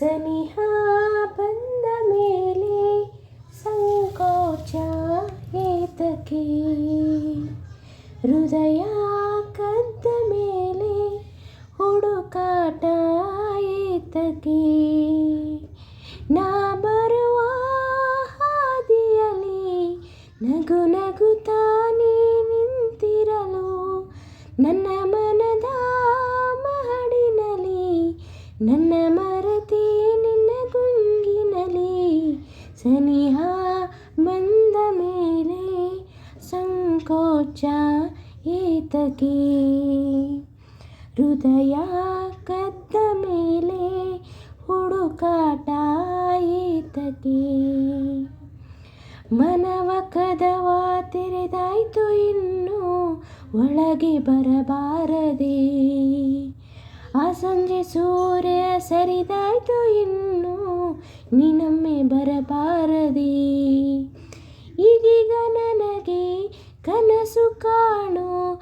ಸನಿಹ ಬಂದ ಮೇಲೆ ಸಂಕೋಚ ಏತಕಿ ಹೃದಯ ಕದ್ದ ಮೇಲೆ ಹುಡುಕಾಟ ಏತಕ್ಕೆ ನಾ ಬರುವ ಹಾದಿಯಲಿ ನಗು ನಗುತ್ತಾನೆ ನಿಂತಿರಲು ನನ್ನ ನನ್ನ ಮರತಿ ನಿನ್ನ ಗುಂಗಿನಲಿ ಸನಿಹ ಬಂದ ಮೇಲೆ ಸಂಕೋಚ ಏತಕೆ ಹೃದಯ ಕದ್ದ ಮೇಲೆ ಹುಡುಕಾಟ ಏತಕೆ ಮನವ ಕದವ ತೆರೆದಾಯ್ತು ಇನ್ನು ಒಳಗೆ ಬರಬಾರದೆ? ಸಂಜೆ ಸೂರ್ಯ ಸರಿದಾಯ್ತು ಇನ್ನು ನೀನೊಮ್ಮೆ ಬರಬಾರದೆ. ಈಗೀಗ ನನಗೆ ಕನಸು ಕಾಣು